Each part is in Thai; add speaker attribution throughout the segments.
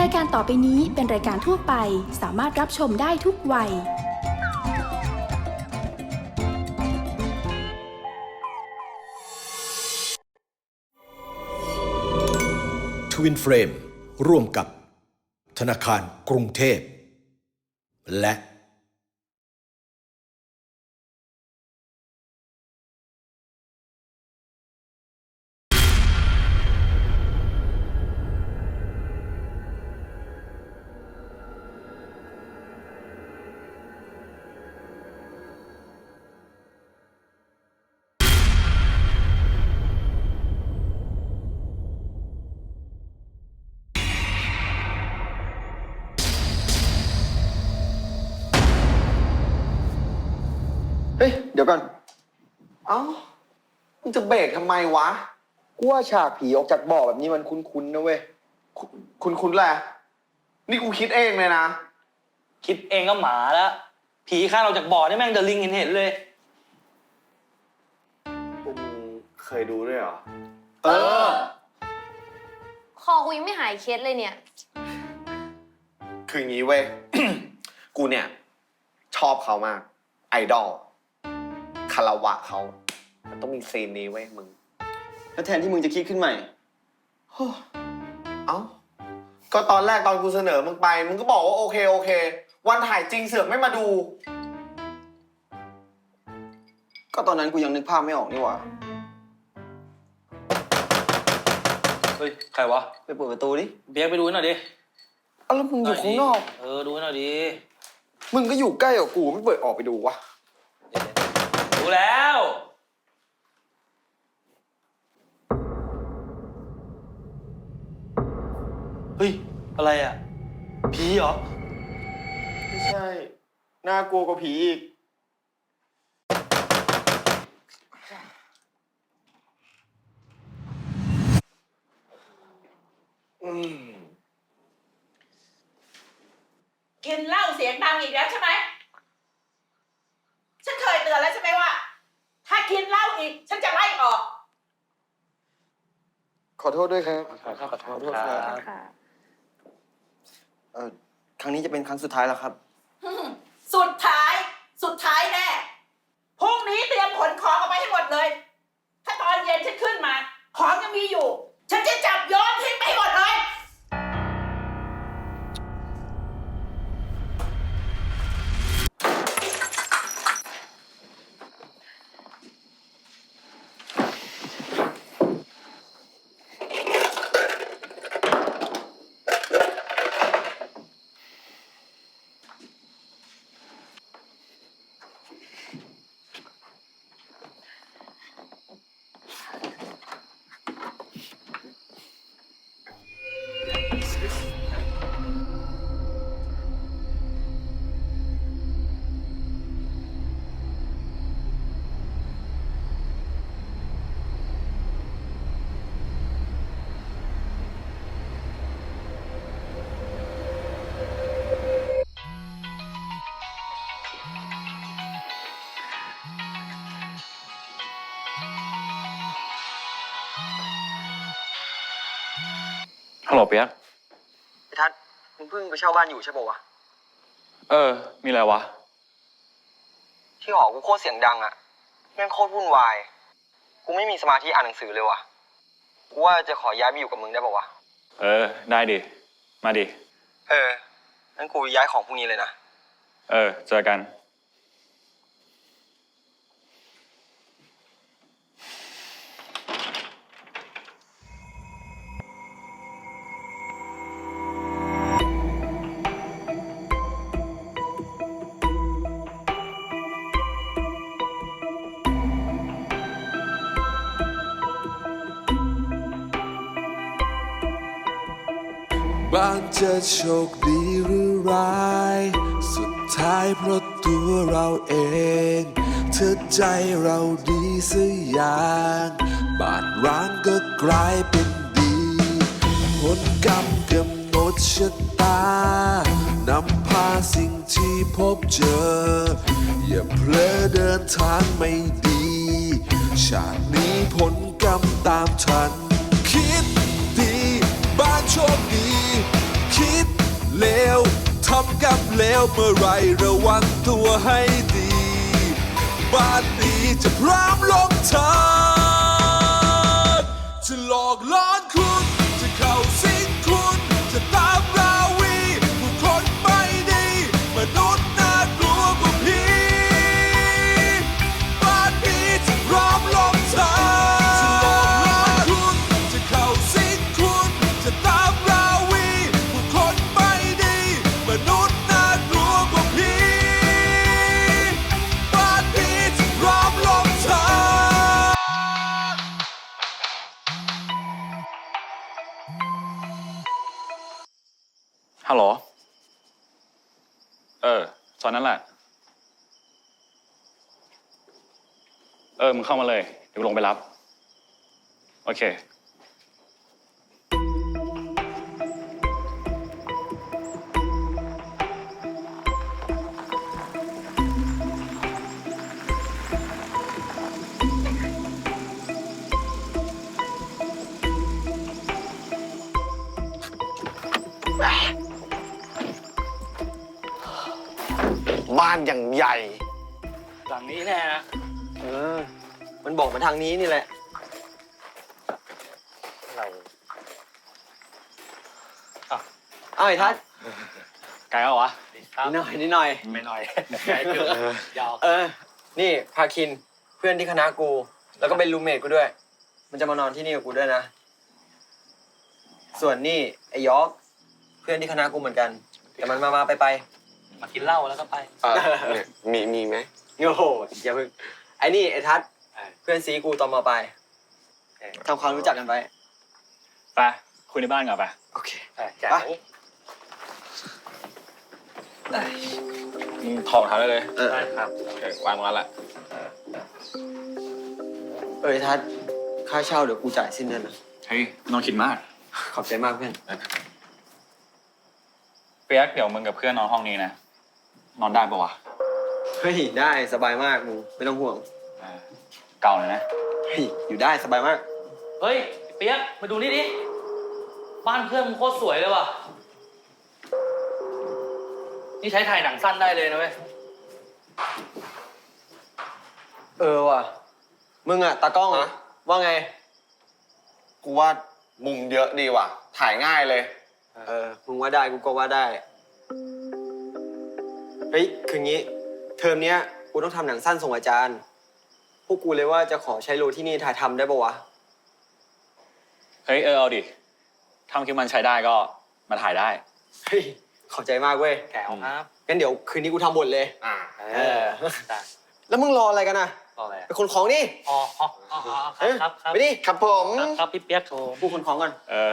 Speaker 1: รายการต่อไปนี้เป็นรายการทั่วไป สามารถรับชมได้ทุกวัย
Speaker 2: ทวินเฟรม ร่วมกับ ธนาคารกรุงเทพ และ
Speaker 3: เฮ้ยเดี๋ยวก่อน
Speaker 4: เอ้ามึงจะเบรกทำไมวะ
Speaker 3: กูว่าฉากผีออกจากบ่อแบบนี้มันคุ้นๆนะเว้ย
Speaker 4: คุณคุณคุณแหละ นี่กูคิดเองเลยนะ
Speaker 5: คิดเองก็หมาแล้ว ผีข้างเราจากบ่อนี่แม่งเดอะลิงเห็นเห็นๆเลย
Speaker 4: พวกมึงเคยดูด้วยเหรอ
Speaker 3: เออ
Speaker 6: คอกูยังไม่หายเคสเลยเนี่ย
Speaker 4: คืออย่างนี้เว้ย กูเนี่ย ชอบเขามาก ไอดอล คารวะเขา มันต้องมีซีนนี้เว้ยมึง
Speaker 3: แล้วแทนที่มึงจะคิดขึ้นใหม่
Speaker 4: เอ้า ก็ตอนแรกตอนกูเสนอมึงไป มึงก็บอกว่าโอเคโอเค วันถ่ายจริงเสือกไม่มาดู
Speaker 3: ก็ตอนนั้นกูยังนึกภาพไม่ออกนี่หว่า
Speaker 5: เฮ้ย ใครวะ
Speaker 3: ไปเปิดประตูดิ
Speaker 5: เบียกไปดูให้หน่อยดิ
Speaker 3: เอ้าแล้วมึงอยู่ข้างนอก
Speaker 5: เออ ดูให้หน่อยดิ
Speaker 3: มึงก็อยู่ใกล้กับกูไม่เปิดออกไปดูวะ
Speaker 5: ดูแล้ว เฮ้ย อะไรอะ ผีเหรอ
Speaker 3: ไม่ใช่ น่ากลัวกว่าผีอีก
Speaker 4: อืม
Speaker 7: กินเหล้าเสียงดังอีกแล้วใช่ไหม ฉันเคยเตือนแล้วใช่ไหมว่า ถ้ากินเหล้าอีก ฉันจะไล่ออก
Speaker 3: ขอโทษด้วยครับ
Speaker 5: ขอโทษ
Speaker 3: ขอโทษ
Speaker 5: ค
Speaker 3: ครั
Speaker 5: รับบ
Speaker 3: เออครั้งนี้จะเป็นครั้งสุดท้ายแล้วครับ
Speaker 7: สุดท้าย สุดท้ายแน่ เปีย
Speaker 8: ก
Speaker 3: พี่ทัศน์มึงเพิ่งไปเช่าบ้านอยู่ใช่ป่าวะ
Speaker 8: เออ มีอะไรวะ
Speaker 3: ที่หอกูโคตรเสียงดังอะแม่งโคตรวุ่นวาย กูไม่มีสมาธิอ่านหนังสือเลยว่ะ กูว่าจะขอย้ายไปอยู่กับมึงได้ป่าวะ
Speaker 8: เออ ได้ดิ มาดิ
Speaker 3: เอองั้นกูย้ายของพวกนี้เลยนะ
Speaker 8: เออ เจอกันา
Speaker 9: งจะโชคดีหรือร้าย สุดท้ายเพราะตัวเราเอง เธอใจเราดีสักอย่าง บาดร้างก็กลายเป็นดีผลกรรมกำหนดชะตานำพาสิ่งที่พบเจอ อย่าเพลอเดินทางไม่ดี ชาตินี้ผลกรรมตามทัน ลวทำกับเลวเมื่อไรระวังตัวให้ดี บ้านดีจะพร้อมลงทานจะหลอกล่อ
Speaker 8: ฮัลโหล เออตอนนั้นแหละ เออ มึงเข้ามาเลย เดี๋ยวลงไปรับ โอเคา
Speaker 4: นอย่างใหญ่
Speaker 7: หลังนี้แน่นะ
Speaker 3: เออ มันบอกมาทางนี้นี่แหละ
Speaker 7: อะไร
Speaker 3: เอาไอ้ทัศน์
Speaker 8: ไกลแล้ววะ
Speaker 7: ครับ
Speaker 3: นิดหน่อยนิดหน่อย
Speaker 7: ไม่น้อยใกล้เกินยาว
Speaker 3: เออ นี่พาคินเพื่อนที่คณะกู แล้วก็เป็นรูมเมทกูด้วย มันจะมานอนที่นี่กับกูด้วยนะ ส่วนนี่ไอ้ยอกเพื่อนที่คณะกูเหมือนกัน แต่มันมามาไปไป
Speaker 7: มากินเหล้าแล้วก็ไป
Speaker 4: เออเนี่ยมีมีไหม
Speaker 3: โอ้โหอย่าเพิ่งไอ้นี่ไอ้ทัศน์
Speaker 7: เออ
Speaker 3: เพื่อนซีกูตอนมาไปลายทำความรู้จักกันไป
Speaker 8: ไปคุยในบ้านก่อนไป
Speaker 3: โอเค
Speaker 7: แจ๋
Speaker 3: ไป
Speaker 7: ว
Speaker 8: มึงถอดรองเท้าได้เลย
Speaker 3: เออ
Speaker 7: ได้ครับ
Speaker 8: โอเควางตรงนั้นแหละ
Speaker 3: เออไอ้ทัศน์ค่าเช่าเดี๋ยวกูจ่ายสิ้นเดือนนะ
Speaker 8: เฮ้ยไม่ต้องคิดมาก
Speaker 3: ขอบใจมากเพื่อน
Speaker 8: เปียกเดี๋ยวมึงกับเพื่อนนอนห้องนี้นะ นอนได้ปะวะ
Speaker 3: เฮ้ยได้สบายมากมึงไม่ต้องห่วง
Speaker 8: อ่าเก่าเลยนะ
Speaker 3: เฮ้ยอยู่ได้สบายมาก
Speaker 7: เฮ้ยเปียกมาดูนี่ดิ บ้านเพื่อนมึงโคตรสวยเลยว่ะ นี่ใช้ถ่ายหนังสั้นได้เลยนะเว้ย
Speaker 3: เออว่ะ มึงอะตากล้อง
Speaker 4: ฮะ
Speaker 3: ว่าไง
Speaker 4: กูว่ามุมเยอะดีว่ะ ถ่ายง่ายเลย
Speaker 3: เออมึงว่าได้กูก็ว่าได้ เฮ้ย คืองี้ เทอมเนี้ยกูต้องทำหนังสั้นส่งอาจารย์ พวกกูเลยว่าจะขอใช้โลที่นี่ถ่ายทำได้ปะวะ
Speaker 8: เฮ้ยเออเอาดิทำคิดมันใช้ได้ก็มาถ่ายได้
Speaker 3: เฮ้ย ขอบใจมากเว้ย
Speaker 7: แก้วครับ
Speaker 3: งั้นเดี๋ยวคืนนี้กูทำบทเลย
Speaker 4: อ่า
Speaker 7: เออได้
Speaker 3: แล้วมึงรออะไรกันนะ
Speaker 7: ต่อเลย
Speaker 3: ไปขนของนี่
Speaker 7: อ๋ออ๋ออ๋ออ๋อค
Speaker 3: เอ้ย
Speaker 7: รับครับ
Speaker 3: ไปดิ
Speaker 4: ครับผม
Speaker 7: ครับครับพี่เปียกโทร
Speaker 3: กูขนของก่อน
Speaker 8: เออ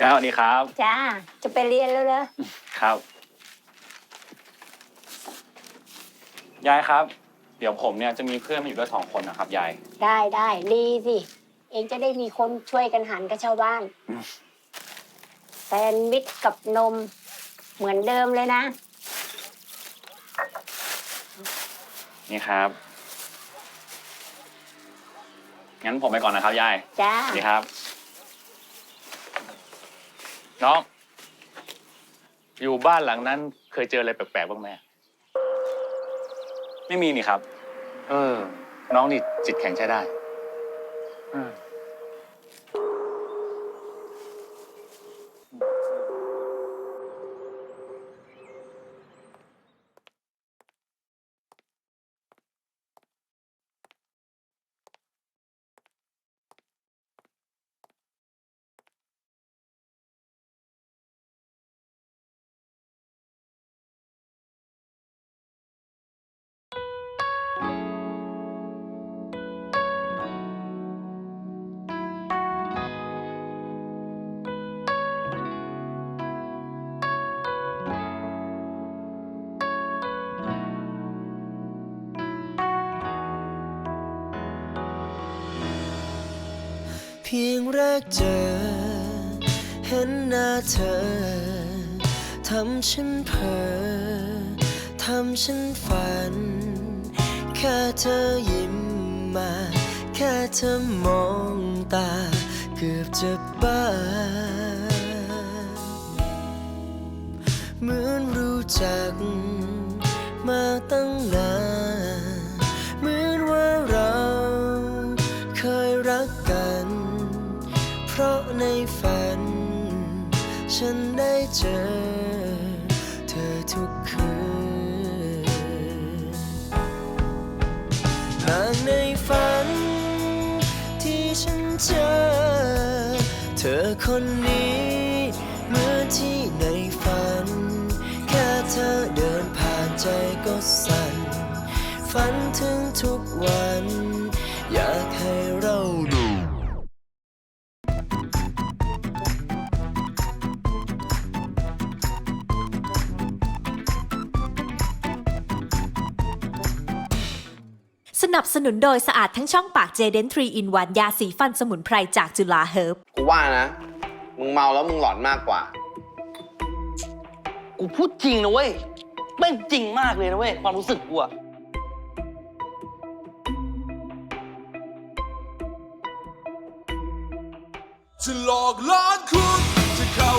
Speaker 8: แล้วสวัสดีครับ
Speaker 10: จ้า จะไปเรียนแล้วเหรอ
Speaker 8: ครับ ยายครับ เดี๋ยวผมเนี่ยจะมีเพื่อนมาอยู่ด้วยสองคนนะครับ ยาย
Speaker 10: ได้ได้ดีสิ เองจะได้มีคนช่วยกันหันกับชาวบ้าน
Speaker 8: อืม
Speaker 10: แซนด์วิชกับนม เหมือนเดิมเลยนะ
Speaker 8: นี่ครับ งั้นผมไปก่อนนะครับ ยาย
Speaker 10: จ้า
Speaker 8: สวัสดีครับ น้อง อยู่บ้านหลังนั้น เคยเจออะไรแปลกๆบ้างไหมไม่มีนี่ครับ เออ น้องนี่จิตแข็งใช้ได้ อืม
Speaker 11: พียงแรกเจอ เห็นหน้าเธอ ทำฉันเพ้อทำฉันฝัน แค่เธอยิ้มมา แค่เธอมองตา เกือบจะบ้า เหมือนรู้จัก มาตั้งนาน ราะในฝัน ฉันได้เจอ เธอทุกคืนนางในฝัน ที่ฉันเจอ เธอคนนี้เมื่อที่ในฝัน แค่เธอเดินผ่านใจก็สั่น ฝันถึงทุกวัน
Speaker 12: นับสนุนโดยสะอาดทั้งช่องปากเจเดน3 in 1ยาสีฟันสมุนไพรจากจุฬาเฮิร์บ
Speaker 4: กูว่านะ มึงเมาแล้วมึงหลอนมากกว่า
Speaker 7: กูพูดจริงนะเว้ยแม่งจริงมากเลยนะเว้ยความรู้สึกกูอะ
Speaker 9: จะหลอกล้อนคุณจะเข้า